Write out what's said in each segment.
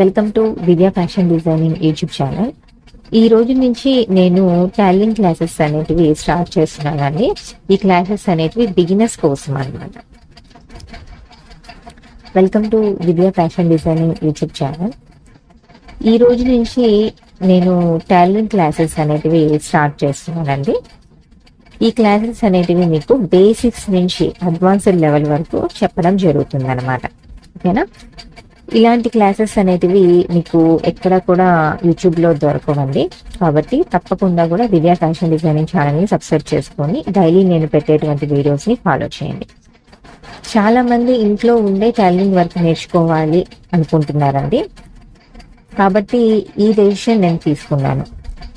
Welcome to Divya fashion designing YouTube channel. ఈ రోజు నుంచి నేను టాలెంట్ క్లాసెస్ అనేటివి స్టార్ట్ చేస్తున్నానండి ఈ క్లాసెస్ అనేటివి బిగినర్స్ కోసం అన్నమాట. Welcome to Divya fashion designing YouTube channel. ఈ రోజు నుంచి నేను టాలెంట్ క్లాసెస్ అనేటివి స్టార్ట్ చేస్తున్నానండి ఈ క్లాసెస్ అనేటివి మీకు బేసిక్స్ నుంచి అడ్వాన్స్డ్ లెవెల్ వరకు చెప్పడం జరుగుతుంది అనమాట ఓకేనా? ఇలాంటి క్లాసెస్ అనేటివి మీకు ఎక్కడ కూడా యూట్యూబ్లో దొరకవండి. కాబట్టి తప్పకుండా కూడా దివ్య ఫ్యాషన్ డిజైనింగ్ ఛానల్ని సబ్స్క్రైబ్ చేసుకొని డైలీ నేను పెట్టేటువంటి వీడియోస్ని ఫాలో చేయండి. చాలా మంది ఇంట్లో ఉండే టైలరింగ్ వర్క్ నేర్చుకోవాలి అనుకుంటున్నారండి. కాబట్టి ఈ డెసిషన్ నేను తీసుకున్నాను.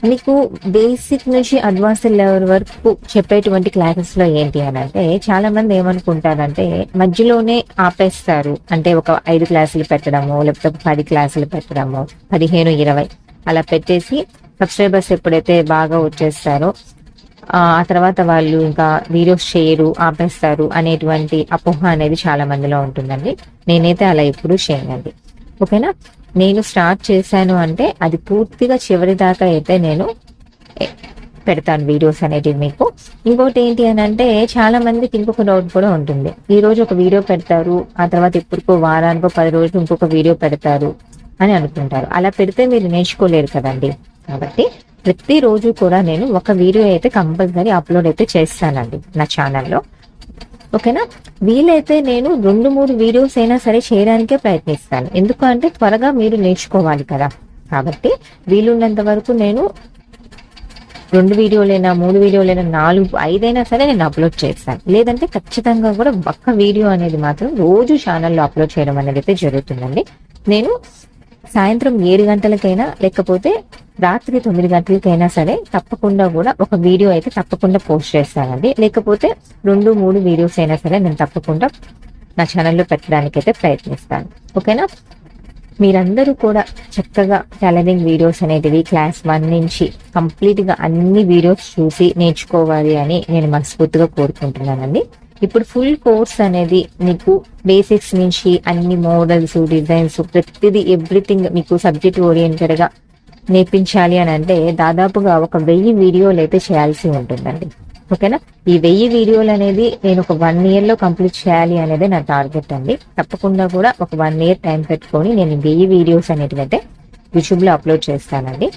మీకు బేసిక్ నుంచి అడ్వాన్స్ లెవెల్ వరకు చెప్పేటువంటి క్లాసెస్లో ఏంటి అని అంటే చాలా మంది ఏమనుకుంటారంటే మధ్యలోనే ఆపేస్తారు. అంటే ఒక ఐదు క్లాసులు పెట్టడము లేకపోతే పది క్లాసులు పెట్టడము పదిహేను ఇరవై అలా పెట్టేసి సబ్స్క్రైబర్స్ ఎప్పుడైతే బాగా వచ్చేస్తారో ఆ ఆ తర్వాత వాళ్ళు ఇంకా వీడియోస్ చేయరు ఆపేస్తారు అనేటువంటి అపోహ అనేది చాలా మందిలో ఉంటుందండి. నేనైతే అలా ఎప్పుడూ చేయనండి. ఓకేనా? నేను స్టార్ట్ చేశాను అంటే అది పూర్తిగా చివరి దాకా అయితే నేను పెడతాను వీడియోస్ అనేటివి మీకు. ఇంకోటి ఏంటి అని అంటే చాలా మందికి ఇంకొక డౌట్ కూడా ఉంటుంది. ఈ రోజు ఒక వీడియో పెడతారు ఆ తర్వాత ఇప్పటికో వారానికో పది రోజులు ఇంకొక వీడియో పెడతారు అని అనుకుంటారు. అలా పెడితే మీరు నేర్చుకోలేరు కదండి. కాబట్టి ప్రతిరోజు కూడా నేను ఒక వీడియో అయితే కంపల్సరీ అప్లోడ్ అయితే చేస్తానండి నా ఛానల్లో. ఓకేనా? వీలైతే నేను రెండు మూడు వీడియోస్ అయినా సరే చేయడానికే ప్రయత్నిస్తాను. ఎందుకు అంటే త్వరగా మీరు నేర్చుకోవాలి కదా. కాబట్టి వీలున్నంత వరకు నేను రెండు వీడియోలైనా మూడు వీడియోలైనా నాలుగు ఐదైనా సరే నేను అప్లోడ్ చేస్తాను. లేదంటే ఖచ్చితంగా కూడా ఒక్క వీడియో అనేది మాత్రం రోజు ఛానల్లో అప్లోడ్ చేయడం అనేది అయితే జరుగుతుందండి. నేను సాయంత్రం ఏడు గంటలకైనా లేకపోతే రాత్రి తొమ్మిది గంటలకైనా సరే తప్పకుండా కూడా ఒక వీడియో అయితే తప్పకుండా పోస్ట్ చేస్తానండి. లేకపోతే రెండు మూడు వీడియోస్ అయినా సరే నేను తప్పకుండా నా ఛానల్లో పెట్టడానికి అయితే ప్రయత్నిస్తాను. ఓకేనా? మీరందరూ కూడా చక్కగా టైలరింగ్ వీడియోస్ అనేటివి క్లాస్ వన్ నుంచి కంప్లీట్గా అన్ని వీడియోస్ చూసి నేర్చుకోవాలి అని నేను మనస్ఫూర్తిగా కోరుకుంటున్నానండి. ఇప్పుడు ఫుల్ కోర్స్ అనేది మీకు బేసిక్స్ నుంచి అన్ని మోడల్స్ డిజైన్స్ ప్రతిదీ ఎవ్రీథింగ్ మీకు సబ్జెక్ట్ ఓరియంటెడ్గా నేర్పించాలి అని అంటే దాదాపుగా ఒక వెయ్యి వీడియోలు అయితే చేయాల్సి ఉంటుందండి. ఓకేనా? ఈ వెయ్యి వీడియోలు అనేది నేను ఒక వన్ ఇయర్లో కంప్లీట్ చేయాలి అనేది నా టార్గెట్ అండి. తప్పకుండా కూడా ఒక వన్ ఇయర్ టైం పెట్టుకొని నేను వెయ్యి వీడియోస్ అనేటివైతే యూట్యూబ్లో యూట్యూబ్లో అప్లోడ్ చేస్తానండి.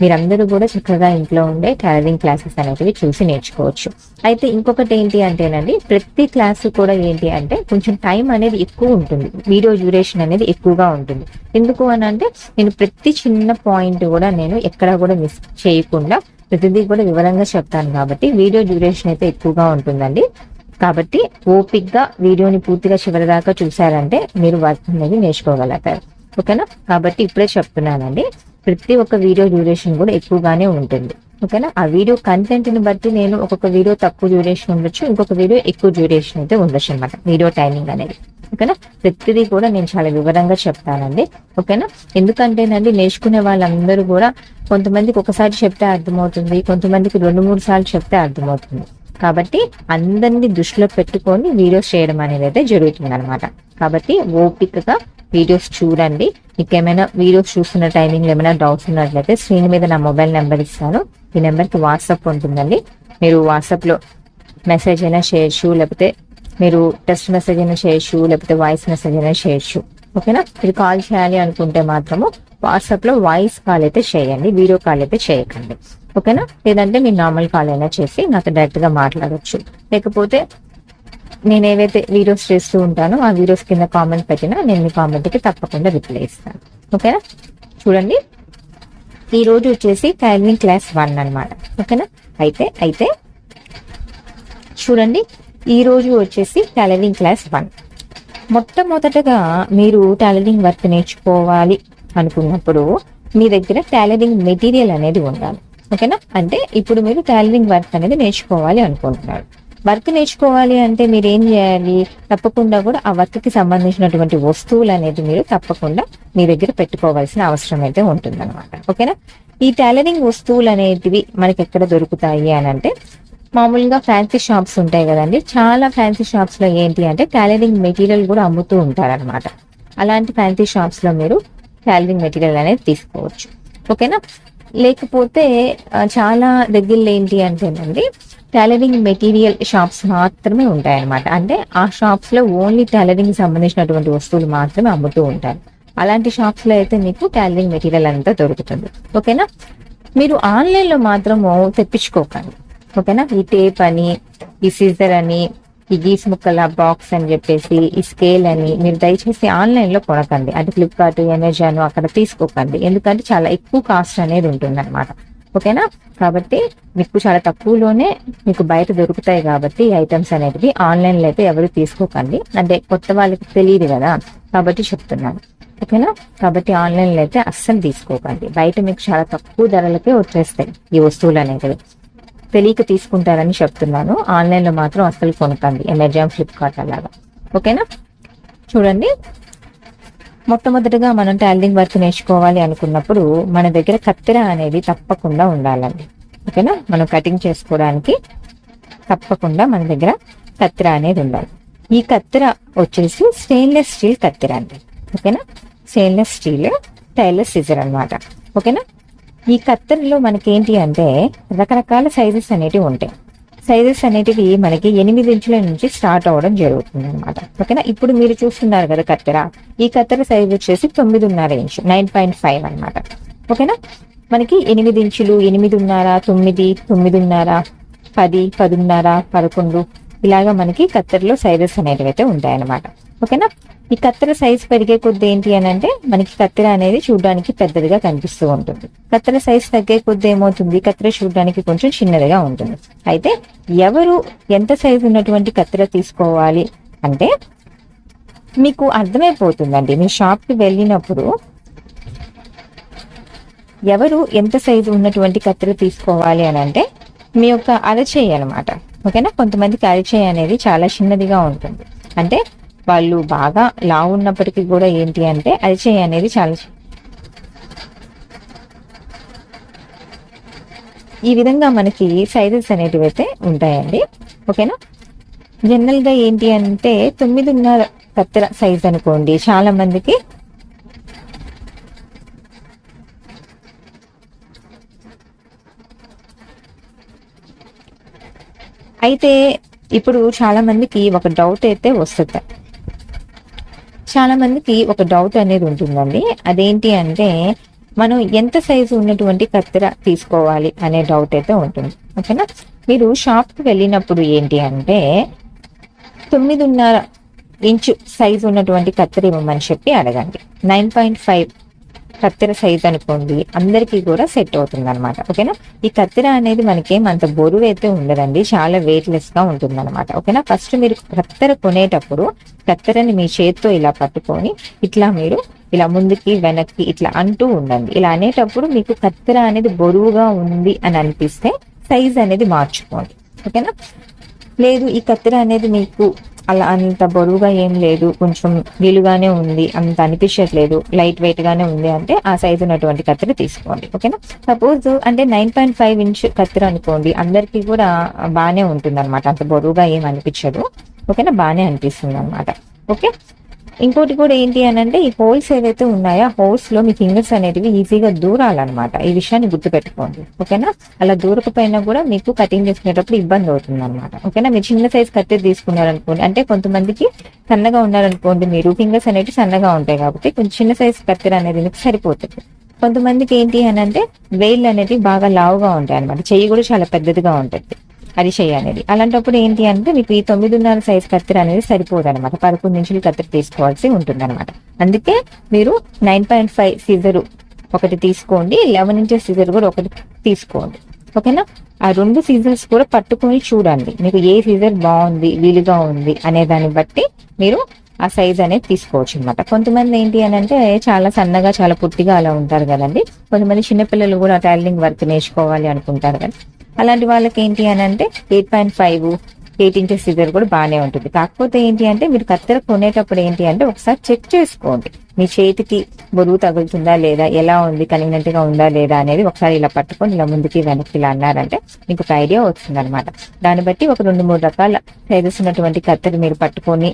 మీరందరూ కూడా చక్కగా ఇంట్లో ఉండే టైలరింగ్ క్లాసెస్ అనేటివి చూసి నేర్చుకోవచ్చు. అయితే ఇంకొకటి ఏంటి అంటేనండి ప్రతి క్లాసు కూడా ఏంటి అంటే కొంచెం టైం అనేది ఎక్కువ ఉంటుంది. వీడియో డ్యూరేషన్ అనేది ఎక్కువగా ఉంటుంది. ఎందుకు అని అంటే నేను ప్రతి చిన్న పాయింట్ కూడా నేను ఎక్కడ కూడా మిస్ చేయకుండా ప్రతిదీ కూడా వివరంగా చెప్తాను కాబట్టి వీడియో డ్యూరేషన్ అయితే ఎక్కువగా ఉంటుందండి. కాబట్టి ఓపిక్గా వీడియోని పూర్తిగా చివరి దాకా చూసారంటే మీరు వర్క్ అనేది నేర్చుకోగలుగుతారు. ఓకేనా? కాబట్టి ఇప్పుడే చెప్తున్నానండి. ప్రతి ఒక్క వీడియో డ్యూరేషన్ కూడా ఎక్కువగానే ఉంటుంది. ఓకేనా? ఆ వీడియో కంటెంట్ని బట్టి నేను ఒక్కొక్క వీడియో తక్కువ డ్యూరేషన్ ఉండొచ్చు ఇంకొక వీడియో ఎక్కువ డ్యూరేషన్ అయితే ఉండొచ్చు అనమాట వీడియో టైమింగ్ అనేది. ఓకేనా? ప్రతిదీ కూడా నేను చాలా వివరంగా చెప్తానండి. ఓకేనా? ఎందుకంటేనండి నేర్చుకునే వాళ్ళందరూ కూడా కొంతమందికి ఒకసారి చెప్తే అర్థమవుతుంది కొంతమందికి రెండు మూడు సార్లు చెప్తే అర్థమవుతుంది. కాబట్టి అందరినీ దృష్టిలో పెట్టుకొని వీడియోస్ చేయడం అనేది అయితే జరుగుతుంది అనమాట కాబట్టి ఓపికగా వీడియోస్ చూడండి. మీకు ఏమైనా వీడియోస్ చూస్తున్న టైమింగ్ ఏమైనా డౌట్స్ ఉన్నట్లయితే స్క్రీన్ మీద నా మొబైల్ నెంబర్ ఇస్తాను. ఈ నెంబర్కి వాట్సాప్ ఉంటుందండి. మీరు వాట్సాప్లో మెసేజ్ అయినా చేయొచ్చు లేకపోతే మీరు టెక్స్ట్ మెసేజ్ అయినా చేయొచ్చు లేకపోతే వాయిస్ మెసేజ్ అయినా చేయొచ్చు. ఓకేనా మీరు కాల్ చేయాలి అనుకుంటే మాత్రము వాట్సాప్లో వాయిస్ కాల్ అయితే చేయండి వీడియో కాల్ అయితే చేయకండి. ఓకేనా లేదంటే మీరు నార్మల్ కాల్ అయినా చేసి నాతో డైరెక్ట్గా మాట్లాడవచ్చు లేకపోతే నేను ఏవైతే వీడియోస్ చేస్తూ ఉంటానో ఆ వీడియోస్ కింద కామెంట్ పెట్టినా నేను మీ కామెంట్కి తప్పకుండా రిప్లై ఇస్తాను. ఓకేనా చూడండి. ఈ రోజు వచ్చేసి టైలింగ్ క్లాస్ వన్ అన్నమాట. ఓకేనా అయితే అయితే చూడండి. ఈ రోజు వచ్చేసి టైలరింగ్ క్లాస్ వన్ మొట్టమొదటగా మీరు టైలరింగ్ వర్క్ నేర్చుకోవాలి అనుకున్నప్పుడు మీ దగ్గర టైలరింగ్ మెటీరియల్ అనేది ఉండాలి. ఓకేనా అంటే ఇప్పుడు మీరు టైలరింగ్ వర్క్ అనేది నేర్చుకోవాలి అనుకుంటున్నారు. వర్క్ నేర్చుకోవాలి అంటే మీరు ఏం చేయాలి? తప్పకుండా కూడా ఆ వర్క్కి సంబంధించినటువంటి వస్తువులు అనేది మీరు తప్పకుండా మీ దగ్గర పెట్టుకోవాల్సిన అవసరం అయితే ఉంటుందన్నమాట. ఓకేనా? ఈ టైలరింగ్ వస్తువులు అనేటివి మనకి ఎక్కడ దొరుకుతాయి అని అంటే మామూలుగా ఫ్యాన్సీ షాప్స్ ఉంటాయి కదండి. చాలా ఫ్యాన్సీ షాప్స్లో ఏంటి అంటే టైలరింగ్ మెటీరియల్ కూడా అమ్ముతూ ఉంటారన్నమాట. అలాంటి ఫ్యాన్సీ షాప్స్లో మీరు టైలరింగ్ మెటీరియల్ అనేది తీసుకోవచ్చు. ఓకేనా? లేకపోతే చాలా దగ్గరలో ఏంటి అంటేనండి టైలరింగ్ మెటీరియల్ షాప్స్ మాత్రమే ఉంటాయి అన్నమాట అంటే ఆ షాప్స్లో ఓన్లీ టైలరింగ్ సంబంధించినటువంటి వస్తువులు మాత్రమే అమ్ముతూ ఉంటారు. అలాంటి షాప్స్లో అయితే మీకు టైలరింగ్ మెటీరియల్ అంతా దొరుకుతుంది. ఓకేనా? మీరు ఆన్లైన్లో మాత్రము తెప్పించుకోకండి. ఓకేనా? ఈ టేప్ అని ఈ సీజర్ అని ఈ గీస్ ముక్కల బాక్స్ అని చెప్పేసి ఈ స్కేల్ అని మీరు దయచేసి ఆన్లైన్లో కొనకండి. అంటే ఫ్లిప్కార్ట్ అమెజాన్ అక్కడ తీసుకోకండి. ఎందుకంటే చాలా ఎక్కువ కాస్ట్ అనేది ఉంటుంది అనమాట ఓకేనా? కాబట్టి మీకు చాలా తక్కువలోనే మీకు బయట దొరుకుతాయి కాబట్టి ఐటమ్స్ అనేటివి ఆన్లైన్లో అయితే ఎవరు తీసుకోకండి. అంటే కొత్త వాళ్ళకి తెలియదు కదా కాబట్టి చెప్తున్నాను. ఓకేనా? కాబట్టి ఆన్లైన్లో అయితే అస్సలు తీసుకోకండి. బయట మీకు చాలా తక్కువ ధరలకే వచ్చేస్తాయి ఈ వస్తువులు అనేటివి. తెలియక తీసుకుంటారని చెప్తున్నాను. ఆన్లైన్లో మాత్రం అస్సలు కొనకండి. అమెజాన్ ఫ్లిప్కార్ట్ అలాగా. ఓకేనా? చూడండి. మొట్టమొదటిగా మనం టైలరింగ్ వర్క్ నేర్చుకోవాలి అనుకున్నప్పుడు మన దగ్గర కత్తెర అనేది తప్పకుండా ఉండాలండి. ఓకేనా? మనం కటింగ్ చేసుకోవడానికి తప్పకుండా మన దగ్గర కత్తెర అనేది ఉండాలి. ఈ కత్తెర వచ్చేసి స్టెయిన్లెస్ స్టీల్ కత్తెర అండి. ఓకేనా? స్టెయిన్లెస్ స్టీల్ టైలర్ సిజర్ అన్నమాట. ఓకేనా? ఈ కత్తెరలో మనకి ఏంటి అంటే రకరకాల సైజెస్ అనేటివి ఉంటాయి. సైజెస్ అనేటివి మనకి ఎనిమిది ఇంచుల నుంచి స్టార్ట్ అవ్వడం జరుగుతుంది అనమాట ఓకేనా? ఇప్పుడు మీరు చూస్తున్నారు కదా కత్తెర. ఈ కత్తెర సైజ్ వచ్చేసి తొమ్మిదిన్నర ఇంచు నైన్ పాయింట్ ఫైవ్ అనమాట ఓకేనా? మనకి ఎనిమిది ఇంచులు ఎనిమిదిన్నర తొమ్మిది తొమ్మిదిన్నర పది పదిన్నర పదకొండు ఇలాగా మనకి కత్తెరలో సైజెస్ అనేటివి అయితే ఉంటాయన్నమాట. ఓకేనా? ఈ కత్తెర సైజ్ పెరిగే కొద్ది ఏంటి అని అంటే మనకి కత్తెర అనేది చూడడానికి పెద్దదిగా కనిపిస్తూ ఉంటుంది. కత్తెర సైజ్ తగ్గే కొద్ది ఏమవుతుంది? కత్తెర చూడడానికి కొంచెం చిన్నదిగా ఉంటుంది. అయితే ఎవరు ఎంత సైజు ఉన్నటువంటి కత్తెర తీసుకోవాలి అంటే మీకు అర్థమైపోతుందండి. మీ షాప్కి వెళ్ళినప్పుడు ఎవరు ఎంత సైజు ఉన్నటువంటి కత్తెర తీసుకోవాలి అని అంటే మీ యొక్క అరచేయి అనమాట ఓకేనా? కొంతమందికి అరచేయి అనేది చాలా చిన్నదిగా ఉంటుంది. అంటే వాళ్ళు బాగా లావు ఉన్నప్పటికీ కూడా ఏంటి అంటే అరచేయి అనేది చాలా ఈ విధంగా మనకి సైజెస్ అనేటివి అయితే ఉంటాయండి. ఓకేనా? జనరల్గా ఏంటి అంటే తొమ్మిదిన్నర కత్తెర సైజ్ అనుకోండి. చాలా మందికి అయితే ఇప్పుడు చాలా మందికి ఒక డౌట్ అయితే వస్తుంది. చాలా మందికి ఒక డౌట్ అనేది ఉంటుందండి. అదేంటి అంటే మనం ఎంత సైజు ఉన్నటువంటి కత్తెర తీసుకోవాలి అనే డౌట్ అయితే ఉంటుంది. ఓకేనా? మీరు షాప్కి వెళ్ళినప్పుడు ఏంటి అంటే తొమ్మిదిన్నర ఇంచు సైజు ఉన్నటువంటి కత్తెర ఇవ్వమని చెప్పి అడగండి. నైన్ పాయింట్ ఫైవ్ కత్తెర సైజ్ అనుకోండి అందరికీ కూడా సెట్ అవుతుంది అనమాట ఓకేనా? ఈ కత్తెర అనేది మనకేం అంత బరువు అయితే ఉండదండి చాలా వెయిట్లెస్గా ఉంటుంది అనమాట ఓకేనా? ఫస్ట్ మీరు కత్తెర కొనేటప్పుడు కత్తెరని మీ చేత్తో ఇలా పట్టుకొని ఇట్లా మీరు ఇలా ముందుకి వెనక్కి ఇట్లా అంటూ ఉండండి. ఇలా అనేటప్పుడు మీకు కత్తెర అనేది బరువుగా ఉంది అని అనిపిస్తే సైజ్ అనేది మార్చుకోండి. ఓకేనా? లేదు ఈ కత్తెర అనేది మీకు అలా అంత బరువుగా ఏం లేదు. కొంచెం వీలుగానే ఉంది. అంత అనిపించట్లేదు. లైట్ వెయిట్ గానే ఉంది అంటే ఆ సైజు ఉన్నటువంటి కత్తెర తీసుకోండి. ఓకేనా? సపోజ్ అంటే నైన్ పాయింట్ ఫైవ్ ఇంచ్ కత్తెర అనుకోండి. అందరికీ కూడా బాగానే ఉంటుంది అనమాట అంత బరువుగా ఏం అనిపించదు. ఓకేనా? బాగానే అనిపిస్తుంది అనమాట ఓకే? ఇంకోటి కూడా ఏంటి అని అంటే ఈ హోల్స్ ఏవైతే ఉన్నాయో హోల్స్లో మీ ఫింగర్స్ అనేటివి ఈజీగా దూరాలన్నమాట. ఈ విషయాన్ని గుర్తుపెట్టుకోండి. ఓకేనా? అలా దూరకపోయినా కూడా మీకు కటింగ్ చేసుకునేటప్పుడు ఇబ్బంది అవుతుంది అనమాట ఓకేనా? మీరు చిన్న సైజ్ కత్తెర తీసుకున్నారనుకోండి అంటే కొంతమందికి సన్నగా ఉన్నారనుకోండి మీరు ఫింగర్స్ అనేవి సన్నగా ఉంటాయి కాబట్టి కొంచెం చిన్న సైజ్ కత్తెర అనేది మీకు సరిపోతుంది. కొంతమందికి ఏంటి అని అంటే వేళ్ళు అనేవి బాగా లావుగా ఉంటాయి అనమాట చెయ్యి కూడా చాలా పెద్దదిగా ఉంటుంది. అది అనేది అలాంటప్పుడు ఏంటి అంటే మీకు ఈ తొమ్మిదిన్నర సైజ్ కత్తెర అనేది సరిపోదు అనమాట పదకొండు నుంచి కత్తెర తీసుకోవాల్సి ఉంటుంది అనమాట అందుకే మీరు నైన్ పాయింట్ ఫైవ్ సీజరు ఒకటి తీసుకోండి లెవెన్ ఇంచెస్ సీజర్ కూడా ఒకటి తీసుకోండి. ఓకేనా? ఆ రెండు సీజర్స్ కూడా పట్టుకొని చూడండి. మీకు ఏ సీజర్ బాగుంది వీలుగా ఉంది అనే దాన్ని బట్టి మీరు ఆ సైజ్ అనేది తీసుకోవచ్చు అనమాట కొంతమంది ఏంటి అని అంటే చాలా సన్నగా చాలా పుట్టిగా అలా ఉంటారు కదండి. కొంతమంది చిన్నపిల్లలు కూడా టైలరింగ్ వర్క్ నేర్చుకోవాలి అనుకుంటారు కదా. అలాంటి వాళ్ళకి ఏంటి అని అంటే eight point five eight inches scissor కూడా బాగానే ఉంటుంది. కాకపోతే ఏంటి అంటే మీరు కత్తెర కొనేటప్పుడు ఏంటి అంటే ఒకసారి చెక్ చేసుకోండి. మీ చేతికి బరువు తగులుతుందా లేదా ఎలా ఉంది కన్వీనెంట్గా ఉందా లేదా అనేది ఒకసారి ఇలా పట్టుకొని ఇలా ముందుకి వెనక్కి ఇలా అన్నారంటే మీకు ఒక ఐడియా వస్తుంది అనమాట దాన్ని బట్టి ఒక రెండు మూడు రకాల సైజెస్ ఉన్నటువంటి కత్తెర మీరు పట్టుకొని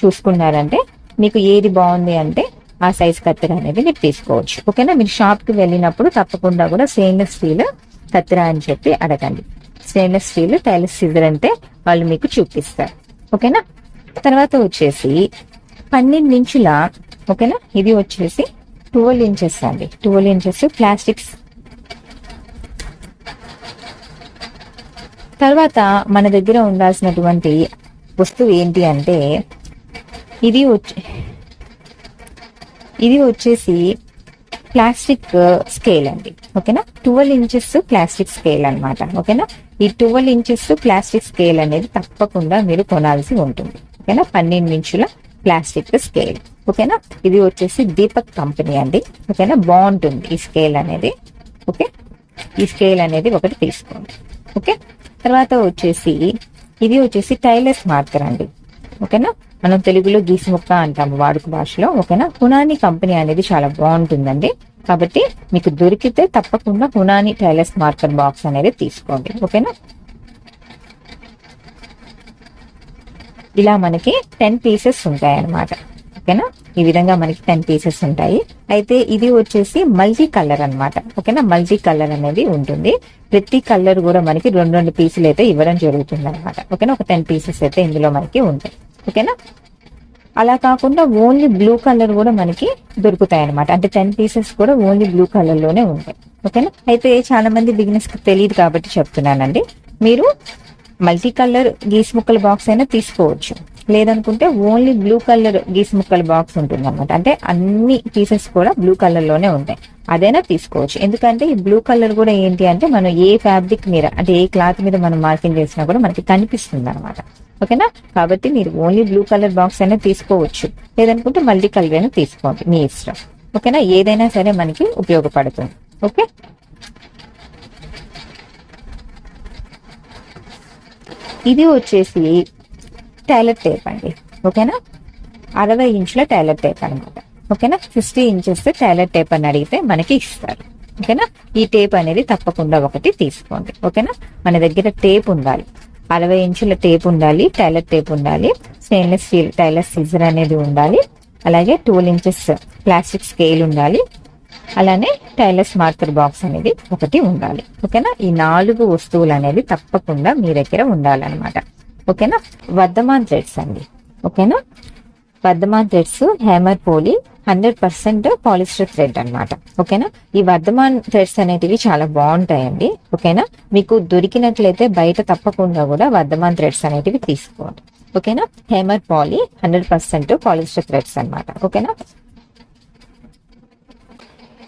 చూసుకున్నారంటే మీకు ఏది బాగుంది అంటే ఆ సైజ్ కత్తెర అనేది మీరు తీసుకోవచ్చు. ఓకేనా? మీరు షాప్కి వెళ్ళినప్పుడు తప్పకుండా కూడా స్టెయిన్లెస్ స్టీల్ కత్తెర అని చెప్పి అడగండి. స్టెయిన్లెస్ స్టీల్ టైలెస్ సీజర్ అంటే వాళ్ళు మీకు చూపిస్తారు. ఓకేనా? తర్వాత వచ్చేసి పన్నెండు ఇంచుల ఓకేనా? ఇది వచ్చేసి ట్వెల్వ్ ఇంచెస్ అండి. Twelve inches plastics. తర్వాత మన దగ్గర ఉండాల్సినటువంటి వస్తువు ఏంటి అంటే ఇది వచ్చి ఇది వచ్చేసి ప్లాస్టిక్ స్కేల్ uh, అండి. ఓకేనా? ట్వెల్వ్ ఇంచెస్ ప్లాస్టిక్ స్కేల్ అన్నమాట. ఓకేనా? ఈ ట్వెల్వ్ ఇంచెస్ ప్లాస్టిక్ స్కేల్ అనేది తప్పకుండా మీరు కొనాల్సి ఉంటుంది. ఓకేనా? పన్నెండు ఇంచుల ప్లాస్టిక్ స్కేల్ ఓకేనా? ఇది వచ్చేసి దీపక్ కంపెనీ అండి. ఓకేనా? బాగుంటుంది ఈ స్కేల్ అనేది. ఓకే? ఈ స్కేల్ అనేది ఒకటి తీసుకోండి. ఓకే? తర్వాత వచ్చేసి ఇది వచ్చేసి టైలర్స్ మార్కర్ అండి. ఓకేనా? మనం తెలుగులో గీసి ముక్క అంటాము వాడుక భాషలో ఓకేనా? హునాని కంపెనీ అనేది చాలా బాగుంటుందండి. కాబట్టి మీకు దొరికితే తప్పకుండా హునాని టైలర్స్ మార్కర్ బాక్స్ అనేది తీసుకోండి ఓకేనా? ఇలా మనకి టెన్ పీసెస్ ఉంటాయి అన్నమాట ఓకేనా? ఈ విధంగా మనకి టెన్ పీసెస్ ఉంటాయి. అయితే ఇది వచ్చేసి మల్టీ కలర్ అన్నమాట ఓకేనా? మల్టీ కలర్ అనేది ఉంటుంది. ప్రతి కలర్ కూడా మనకి రెండు రెండు పీసులు అయితే ఇవ్వడం జరుగుతుంది అనమాట ఓకేనా? ఒక టెన్ పీసెస్ అయితే ఇందులో మనకి ఉంటాయి. ఓకేనా? అలా కాకుండా ఓన్లీ బ్లూ కలర్ కూడా మనకి దొరుకుతాయి అనమాట అంటే టెన్ పీసెస్ కూడా ఓన్లీ బ్లూ కలర్లోనే ఉంటాయి. ఓకేనా? అయితే చాలా మంది బిగినెస్ తెలియదు కాబట్టి చెప్తున్నానండి. మీరు మల్టీ కలర్ గీస్ ముక్కల బాక్స్ అయినా తీసుకోవచ్చు. లేదనుకుంటే ఓన్లీ బ్లూ కలర్ గీస్ ముక్కల బాక్స్ ఉంటుంది అనమాట అంటే అన్ని పీసెస్ కూడా బ్లూ కలర్లోనే ఉంటాయి. అదైనా తీసుకోవచ్చు. ఎందుకంటే ఈ బ్లూ కలర్ కూడా ఏంటి అంటే మనం ఏ ఫ్యాబ్రిక్ మీద అంటే ఏ క్లాత్ మీద మనం మార్కింగ్ చేసినా కూడా మనకి కనిపిస్తుంది అనమాట ఓకేనా? కాబట్టి మీరు ఓన్లీ బ్లూ కలర్ బాక్స్ అయినా తీసుకోవచ్చు. లేదనుకుంటే మల్టీ కలర్ అయినా తీసుకోండి. మీ ఇష్టం. ఓకేనా? ఏదైనా సరే మనకి ఉపయోగపడుతుంది. ఓకే? ఇది వచ్చేసి టైలర్ టేప్ అండి. ఓకేనా? అరవై ఇంచుల టైలర్ టేప్ అనమాట ఓకేనా? సిక్స్టీ ఇంచెస్ టైలర్ టేప్ అని అడిగితే మనకి ఇస్తారు. ఓకేనా? ఈ టేప్ అనేది తప్పకుండా ఒకటి తీసుకోండి. ఓకేనా? మన దగ్గర టేప్ ఉండాలి. అరవై ఇంచుల టేప్ ఉండాలి టైలర్ టేప్ ఉండాలి స్టెయిన్లెస్ స్టీల్ టైలర్ సీజర్ అనేది ఉండాలి అలాగే ట్వెల్వ్ ఇంచెస్ ప్లాస్టిక్ స్కేల్ ఉండాలి అలానే టైలర్స్ మార్కర్ బాక్స్ అనేది ఒకటి ఉండాలి. ఓకేనా? ఈ నాలుగు వస్తువులు అనేది తప్పకుండా మీ దగ్గర ఉండాలన్నమాట. ఓకేనా? వర్ధమాన్ థ్రెడ్స్ అండి. ఓకేనా? Vardhman threads hammer poly hundred percent polyester thread అనమాట ఓకేనా? ఈ వర్ధమాన్ థ్రెడ్స్ అనేటివి చాలా బాగుంటాయండి. ఓకేనా? మీకు దొరికినట్లయితే బయట తప్పకుండా కూడా వర్ధమాన్ థ్రెడ్స్ అనేటివి తీసుకోండి. ఓకేనా? Hemmer poly hundred percent polyester threads అనమాట ఓకేనా?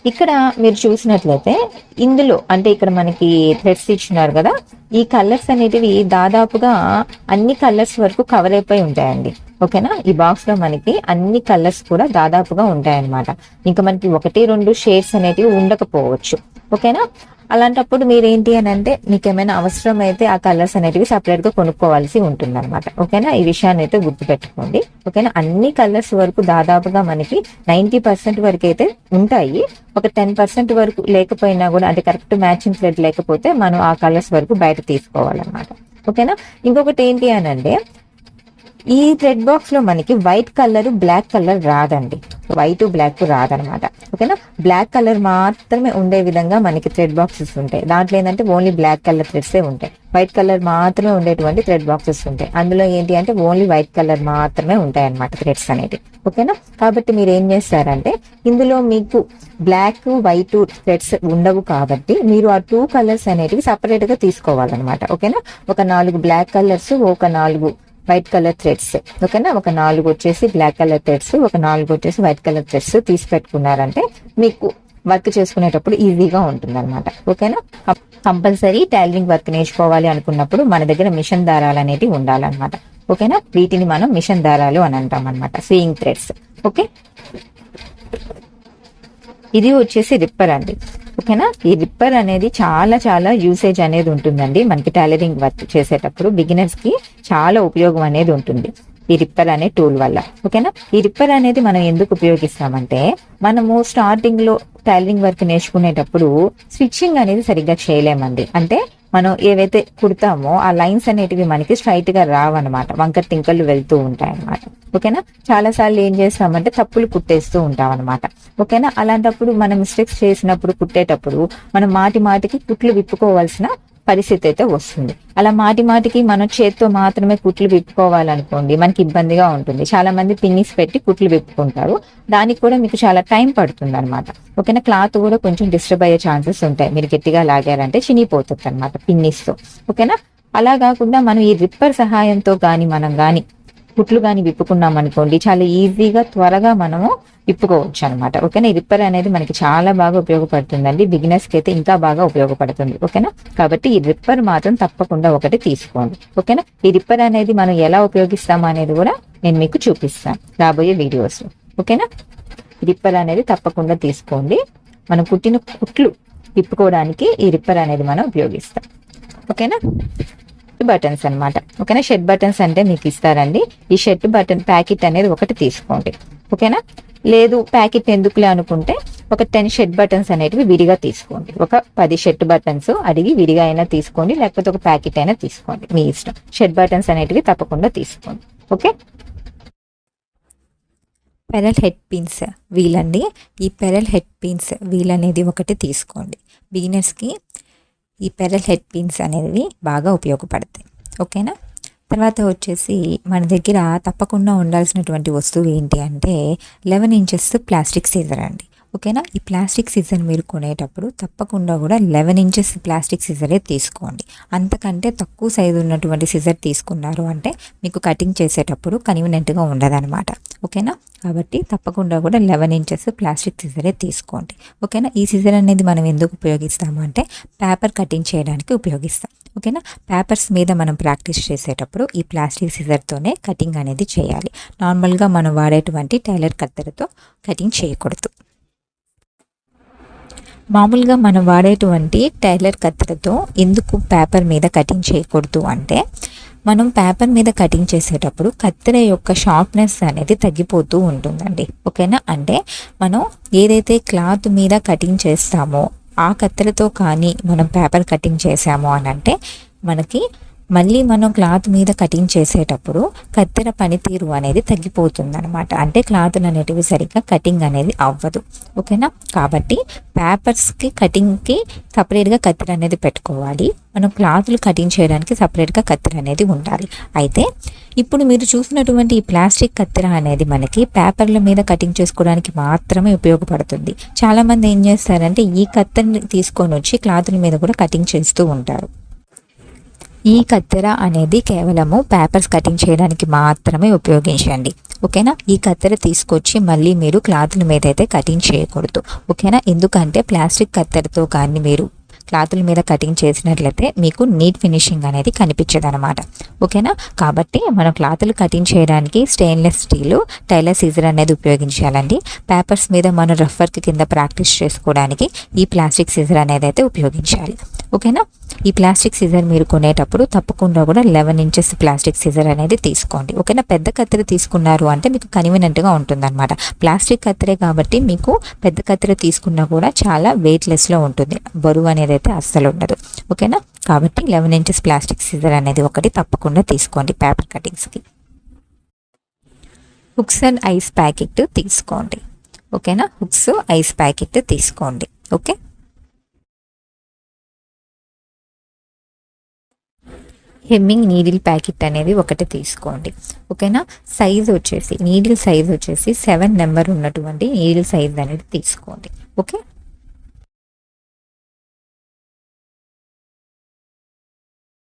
ఇక్కడ మీరు చూసినట్లయితే ఇందులో అంటే ఇక్కడ మనకి థ్రెడ్స్ ఇచ్చినారు కదా ఈ కలర్స్ అనేటివి దాదాపుగా అన్ని కలర్స్ వరకు కవర్ అయిపోయి ఉంటాయండి. ఓకేనా? ఈ బాక్స్లో మనకి అన్ని కలర్స్ కూడా దాదాపుగా ఉంటాయన్నమాట. ఇంకా మనకి ఒకటి రెండు షేడ్స్ అనేటివి ఉండకపోవచ్చు. ఓకేనా? అలాంటప్పుడు మీరు ఏంటి అని అంటే మీకు ఏమైనా అవసరం అయితే ఆ కలర్స్ అనేటివి సపరేట్గా కొనుక్కోవాల్సి ఉంటుంది అనమాట ఓకేనా? ఈ విషయాన్ని అయితే గుర్తుపెట్టుకోండి. ఓకేనా? అన్ని కలర్స్ వరకు దాదాపుగా మనకి నైన్టీ పర్సెంట్ వరకు అయితే ఉంటాయి. ఒక టెన్ పర్సెంట్ వరకు లేకపోయినా కూడా అంటే కరెక్ట్ మ్యాచింగ్ థ్రెడ్ లేకపోతే మనం ఆ కలర్స్ వరకు బయట తీసుకోవాలన్నమాట. ఓకేనా? ఇంకొకటి ఏంటి అని అంటే ఈ థ్రెడ్ బాక్స్లో మనకి వైట్ కలర్ బ్లాక్ కలర్ రాదండి. వైట్ బ్లాక్ రాదనమాట ఓకేనా? బ్లాక్ కలర్ మాత్రమే ఉండే విధంగా మనకి థ్రెడ్ బాక్సెస్ ఉంటాయి. దాంట్లో ఏంటంటే ఓన్లీ బ్లాక్ కలర్ థ్రెడ్సే ఉంటాయి. వైట్ కలర్ మాత్రమే ఉండేటువంటి థ్రెడ్ బాక్సెస్ ఉంటాయి. అందులో ఏంటి అంటే ఓన్లీ వైట్ కలర్ మాత్రమే ఉంటాయి అనమాట థ్రెడ్స్ అనేవి ఓకేనా? కాబట్టి మీరు ఏం చేస్తారంటే ఇందులో మీకు బ్లాక్ వైట్ థ్రెడ్స్ ఉండవు కాబట్టి మీరు ఆ టూ కలర్స్ అనేటివి సపరేట్గా తీసుకోవాలన్నమాట. ఓకేనా? ఒక నాలుగు బ్లాక్ కలర్స్ ఒక నాలుగు వైట్ కలర్ థ్రెడ్స్. ఓకేనా? ఒక నాలుగు వచ్చేసి బ్లాక్ కలర్ థ్రెడ్స్ ఒక నాలుగు వచ్చేసి వైట్ కలర్ థ్రెడ్స్ తీసి పెట్టుకున్నారంటే మీకు వర్క్ చేసుకునేటప్పుడు ఈజీగా ఉంటుంది అనమాట ఓకేనా కంపల్సరీ టైలరింగ్ వర్క్ నేర్చుకోవాలి అనుకున్నప్పుడు మన దగ్గర మిషన్ దారాలు అనేటివి ఉండాలన్నమాట. ఓకేనా? వీటిని మనం మిషన్ దారాలు అని అంటాం అనమాట సీయింగ్ థ్రెడ్స్ ఓకే? ఇది వచ్చేసి రిప్పర్ అండి. ఓకేనా ఈ రిప్పర్ అనేది చాలా చాలా యూసేజ్ అనేది ఉంటుందండి. మనకి టైలరింగ్ వర్క్ చేసేటప్పుడు బిగినర్స్కి చాలా ఉపయోగం అనేది ఉంటుంది ఈ రిప్పర్ అనే టూల్ వల్ల. ఓకేనా ఈ రిప్పర్ అనేది మనం ఎందుకు ఉపయోగిస్తామంటే మనము స్టార్టింగ్లో టైలరింగ్ వర్క్ నేర్చుకునేటప్పుడు స్విచ్చింగ్ అనేది సరిగ్గా చేయలేమండి. అంటే మనం ఏవైతే కుడతామో ఆ లైన్స్ అనేటివి మనకి స్ట్రైట్గా రావన్నమాట. వంకర తింకలు వెళ్తూ ఉంటాయి అన్నమాట ఓకేనా? చాలా సార్లు ఏం చేస్తామంటే తప్పులు కుట్టేస్తూ ఉంటాం అనమాట ఓకేనా? అలాంటప్పుడు మనం మిస్టేక్స్ చేసినప్పుడు కుట్టేటప్పుడు మనం మాటి మాటికి కుట్లు విప్పుకోవాల్సిన పరిస్థితి అయితే వస్తుంది. అలా మాటి మాటికి మనం చేత్తో మాత్రమే కుట్లు విప్పుకోవాలనుకోండి మనకి ఇబ్బందిగా ఉంటుంది. చాలా మంది పిన్నిస్ పెట్టి కుట్లు విప్పుకుంటారు. దానికి కూడా మీకు చాలా టైం పడుతుంది అనమాట ఓకేనా? క్లాత్ కూడా కొంచెం డిస్టర్బ్ అయ్యే ఛాన్సెస్ ఉంటాయి. మీరు గట్టిగా లాగారంటే చినిగిపోతుంది అనమాట పిన్నిస్తో. ఓకేనా? అలా కాకుండా మనం ఈ రిప్పర్ సహాయంతో కానీ మనం కానీ కుట్లు కానీ విప్పుకున్నాం అనుకోండి చాలా ఈజీగా త్వరగా మనము విప్పుకోవచ్చు అనమాట ఓకేనా? ఈ రిప్పర్ అనేది మనకి చాలా బాగా ఉపయోగపడుతుందండి. బిగినర్స్కి అయితే ఇంకా బాగా ఉపయోగపడుతుంది. ఓకేనా? కాబట్టి ఈ రిప్పర్ మాత్రం తప్పకుండా ఒకటి తీసుకోండి. ఓకేనా? ఈ రిప్పర్ అనేది మనం ఎలా ఉపయోగిస్తాము అనేది కూడా నేను మీకు చూపిస్తాను రాబోయే వీడియోస్ ఓకేనా? రిప్పర్ అనేది తప్పకుండా తీసుకోండి. మనం కుట్టిన కుట్లు విప్పుకోవడానికి ఈ రిప్పర్ అనేది మనం ఉపయోగిస్తాం. ఓకేనా? బటన్స్ అనమాట ఓకేనా? షర్ట్ బటన్స్ అంటే మీకు ఇస్తారండి. ఈ షర్ట్ బటన్ ప్యాకెట్ అనేది ఒకటి తీసుకోండి. ఓకేనా? లేదు ప్యాకెట్ ఎందుకులే అనుకుంటే ఒక టెన్ షర్ట్ బటన్స్ అనేటివి విడిగా తీసుకోండి. ఒక పది షర్ట్ బటన్స్ అడిగి విడిగా అయినా తీసుకోండి లేకపోతే ఒక ప్యాకెట్ అయినా తీసుకోండి. మీ ఇష్టం. షర్ట్ బటన్స్ అనేటివి తప్పకుండా తీసుకోండి. ఓకే? పెరల్ హెడ్ పిన్స్ వీలండి. ఈ పెరల్ హెడ్ పిన్స్ వీల్ అనేది ఒకటి తీసుకోండి. బిగినర్స్కి ఈ పెరల్ హెడ్ పిన్స్ అనేవి బాగా ఉపయోగపడతాయి. ఓకేనా? తర్వాత వచ్చేసి మన దగ్గర తప్పకుండా ఉండాల్సినటువంటి వస్తువు ఏంటి అంటే లెవెన్ ఇంచెస్ ప్లాస్టిక్ సీజర్ అండి. ఓకేనా? ఈ ప్లాస్టిక్ సీజన్ మీరు కొనేటప్పుడు తప్పకుండా కూడా లెవెన్ ఇంచెస్ ప్లాస్టిక్ సీజరే తీసుకోండి. అంతకంటే తక్కువ సైజు ఉన్నటువంటి సీజర్ తీసుకున్నారు అంటే మీకు కటింగ్ చేసేటప్పుడు కన్వీనెంట్గా ఉండదనమాట ఓకేనా? కాబట్టి తప్పకుండా కూడా లెవెన్ ఇంచెస్ ప్లాస్టిక్ సీజరే తీసుకోండి. ఓకేనా? ఈ సీజర్ అనేది మనం ఎందుకు ఉపయోగిస్తాము అంటే పేపర్ కటింగ్ చేయడానికి ఉపయోగిస్తాం. ఓకేనా? పేపర్స్ మీద మనం ప్రాక్టీస్ చేసేటప్పుడు ఈ ప్లాస్టిక్ సీజర్తోనే కటింగ్ అనేది చేయాలి. నార్మల్గా మనం వాడేటువంటి టైలర్ కత్తెరతో కటింగ్ చేయకూడదు. మామూలుగా మనం వాడేటువంటి టైలర్ కత్తెరతో ఎందుకు పేపర్ మీద కటింగ్ చేయకూడదు అంటే మనం పేపర్ మీద కటింగ్ చేసేటప్పుడు కత్తెర యొక్క షార్ప్నెస్ అనేది తగ్గిపోతూ ఉంటుందండి. ఓకేనా? అంటే మనం ఏదైతే క్లాత్ మీద కటింగ్ చేస్తామో ఆ కత్తెరతో కానీ మనం పేపర్ కటింగ్ చేసాము అని అంటే మనకి మళ్ళీ మనం క్లాత్ మీద కటింగ్ చేసేటప్పుడు కత్తెర పనితీరు అనేది తగ్గిపోతుంది అనమాట అంటే క్లాత్లు అనేటివి సరిగ్గా కటింగ్ అనేది అవ్వదు. ఓకేనా? కాబట్టి పేపర్స్కి కటింగ్కి సపరేట్గా కత్తెర అనేది పెట్టుకోవాలి. మనం క్లాత్లు కటింగ్ చేయడానికి సపరేట్గా కత్తెర అనేది ఉండాలి. అయితే ఇప్పుడు మీరు చూసినటువంటి ఈ ప్లాస్టిక్ కత్తెర అనేది మనకి పేపర్ల మీద కటింగ్ చేసుకోవడానికి మాత్రమే ఉపయోగపడుతుంది. చాలామంది ఏం చేస్తారంటే ఈ కత్తెరని తీసుకొని వచ్చి క్లాతుల మీద కూడా కటింగ్ చేస్తూ ఉంటారు. ఈ కత్తెర అనేది కేవలము పేపర్స్ కటింగ్ చేయడానికి మాత్రమే ఉపయోగించండి. ఓకేనా? ఈ కత్తెర తీసుకొచ్చి మళ్ళీ మీరు క్లాత్ల మీద అయితే కటింగ్ చేయకూడదు. ఓకేనా? ఎందుకంటే ప్లాస్టిక్ కత్తెరతో కానీ మీరు క్లాతుల మీద కటింగ్ చేసినట్లయితే మీకు నీట్ ఫినిషింగ్ అనేది కనిపించదు అనమాట ఓకేనా? కాబట్టి మనం క్లాతులు కటింగ్ చేయడానికి స్టెయిన్లెస్ స్టీలు టైలర్ సీజర్ అనేది ఉపయోగించాలండి. పేపర్స్ మీద మనం రఫ్ వర్క్ కింద ప్రాక్టీస్ చేసుకోవడానికి ఈ ప్లాస్టిక్ సీజర్ అనేది అయితే ఉపయోగించాలి. ఓకేనా? ఈ ప్లాస్టిక్ సీజర్ మీరు కొనేటప్పుడు తప్పకుండా కూడా లెవెన్ ఇంచెస్ ప్లాస్టిక్ సీజర్ అనేది తీసుకోండి. ఓకేనా? పెద్ద కత్తెర తీసుకున్నారు అంటే మీకు కన్వీనియంట్గా ఉంటుందన్నమాట. ప్లాస్టిక్ కత్తెరే కాబట్టి మీకు పెద్ద కత్తెర తీసుకున్నా కూడా చాలా వెయిట్లెస్లో ఉంటుంది. బరువు అనేది అయితే అస్సలు ఉండదు. ఓకేనా? కాబట్టి లెవెన్ ఇంచెస్ ప్లాస్టిక్ సీజర్ అనేది ఒకటి తప్పకుండా తీసుకోండి పేపర్ కటింగ్స్కి హుక్స్ అండ్ ఐస్ ప్యాకెట్ తీసుకోండి. ఓకేనా? హుక్స్ ఐస్ ప్యాకెట్ తీసుకోండి. ఓకే? హెమ్మింగ్ నీడిల్ ప్యాకెట్ అనేది ఒకటి తీసుకోండి. ఓకేనా? సైజ్ వచ్చేసి నీడిల్ సైజ్ వచ్చేసి సెవెన్ నెంబర్ ఉన్నటువంటి నీడిల్ సైజ్ అనేది తీసుకోండి. ఓకే?